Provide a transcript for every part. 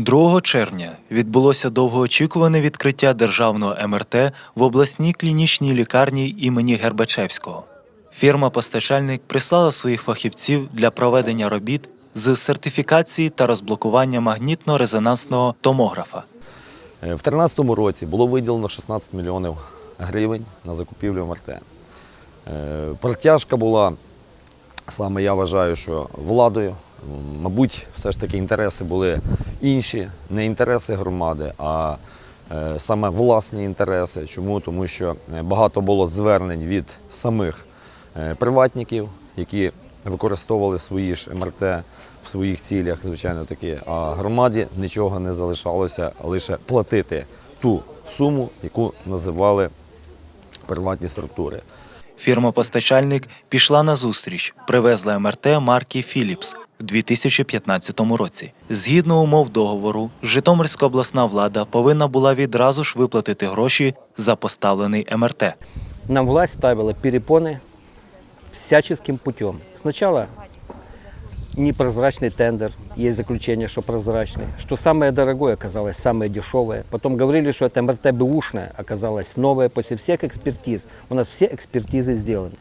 2 червня відбулося довгоочікуване відкриття державного МРТ в обласній клінічній лікарні імені Гербачевського. Фірма-постачальник прислала своїх фахівців для проведення робіт з сертифікації та розблокування магнітно-резонансного томографа. Е, В 2013 році було виділено 16 мільйонів гривень на закупівлю МРТ. Е, Протяжка була, саме я вважаю, що владою. Мабуть, все ж таки інтереси були інші, не інтереси громади, а е, саме власні інтереси. Чому? Тому що е, багато було звернень від самих е, приватників, які використовували свої ж МРТ в своїх цілях, звичайно таки, а громаді нічого не залишалося лише платити ту суму, яку називали приватні структури. Фірма-постачальник пішла на зустріч, привезла МРТ марки Philips у 2015 році. Згідно умов договору, Житомирська обласна влада повинна була відразу ж виплатити гроші за поставлений МРТ. Нам власть ставила перепоны всяческим путем. Сначала непрозрачный тендер, есть заключение, что прозрачный, что самое дорогое оказалось самое дешевое. Потом говорили, что это МРТ бэушное, оказалось новое после всех экспертиз. У нас все экспертизы сделаны.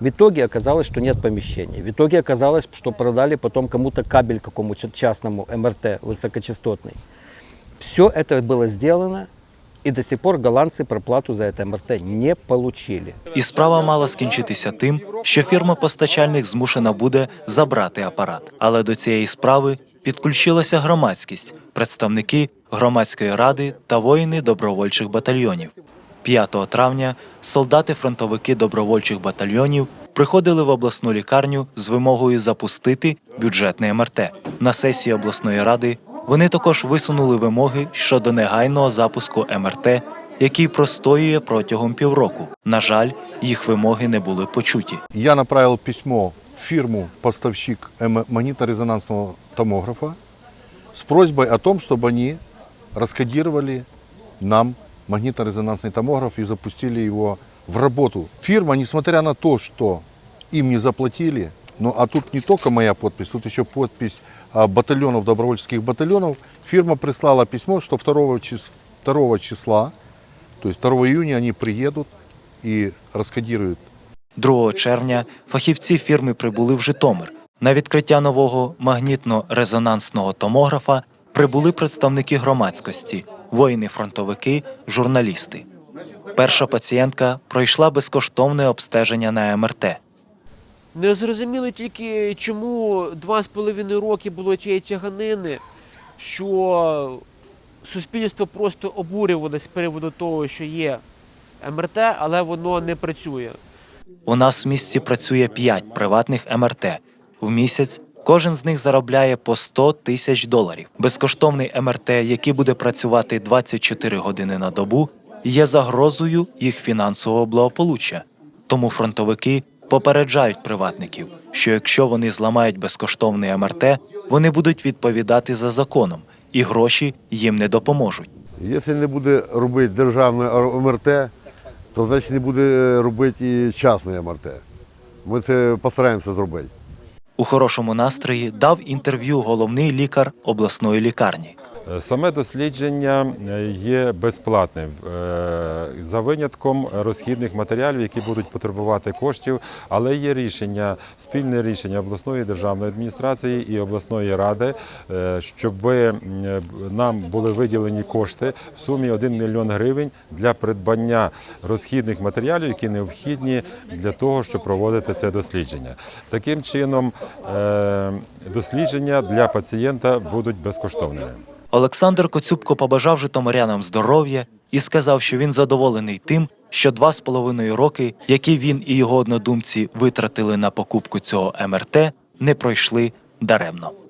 В итоге оказалось, что нет помещения. В итоге оказалось, что продали потом кому-то кабель какому-то частному МРТ высокочастотный. Все это было сделано, и до сих пор голландцы проплату за это МРТ не получили. І справа мала скінчитися тим, що фірма-постачальник змушена буде забрати апарат. Але до цієї справи підключилася громадськість, представники громадської ради та воїни добровольчих батальйонів. 5 травня солдати-фронтовики добровольчих батальйонів приходили в обласну лікарню з вимогою запустити бюджетне МРТ. На сесії обласної ради вони також висунули вимоги щодо негайного запуску МРТ, який простоює протягом півроку. На жаль, їх вимоги не були почуті. Я направил письмо в фирму поставщик эм- магнитно-резонансного томографа с просьбой о том, чтобы они раскодировали нам магнитно-резонансный томограф и запустили его в работу. Фирма, несмотря на то, что им не заплатили, ну а тут не только моя подпись, тут еще подпись батальонов, добровольческих батальонов, фирма прислала письмо, что 2 чис- 2 числа, то есть 2 июня они приедут и раскодируют 2 червня фахівці фірми прибули в Житомир. На відкриття нового магнітно-резонансного томографа прибули представники громадськості, воїни-фронтовики, журналісти. Перша пацієнтка пройшла безкоштовне обстеження на МРТ. Не зрозуміли тільки, чому два з половиною роки було тієї тяганини, що суспільство просто обурювалося з приводу того, що є МРТ, але воно не працює. У нас в місті працює 5 приватних МРТ. В місяць кожен з них заробляє по 100 тисяч доларів. Безкоштовний МРТ, який буде працювати 24 години на добу, є загрозою їх фінансового благополуччя. Тому фронтовики попереджають приватників, що якщо вони зламають безкоштовний МРТ, вони будуть відповідати за законом, і гроші їм не допоможуть. Якщо не буде робити державне МРТ, то значить не буде робити і частне МРТ. Ми це постараємося зробити. У хорошому настрої дав інтерв'ю головний лікар обласної лікарні. Саме дослідження е, є безплатним е, за винятком розхідних матеріалів, які будуть потребувати коштів, але є рішення, спільне рішення обласної державної адміністрації і обласної ради, е, щоб е, нам були виділені кошти в сумі 1 мільйон гривень для придбання розхідних матеріалів, які необхідні для того, щоб проводити це дослідження. Таким чином, е, дослідження для пацієнта будуть безкоштовними. Олександр Коцюбко побажав житомирянам здоров'я і сказав, що він задоволений тим, що два з половиною роки, які він і його однодумці витратили на покупку цього МРТ, не пройшли даремно.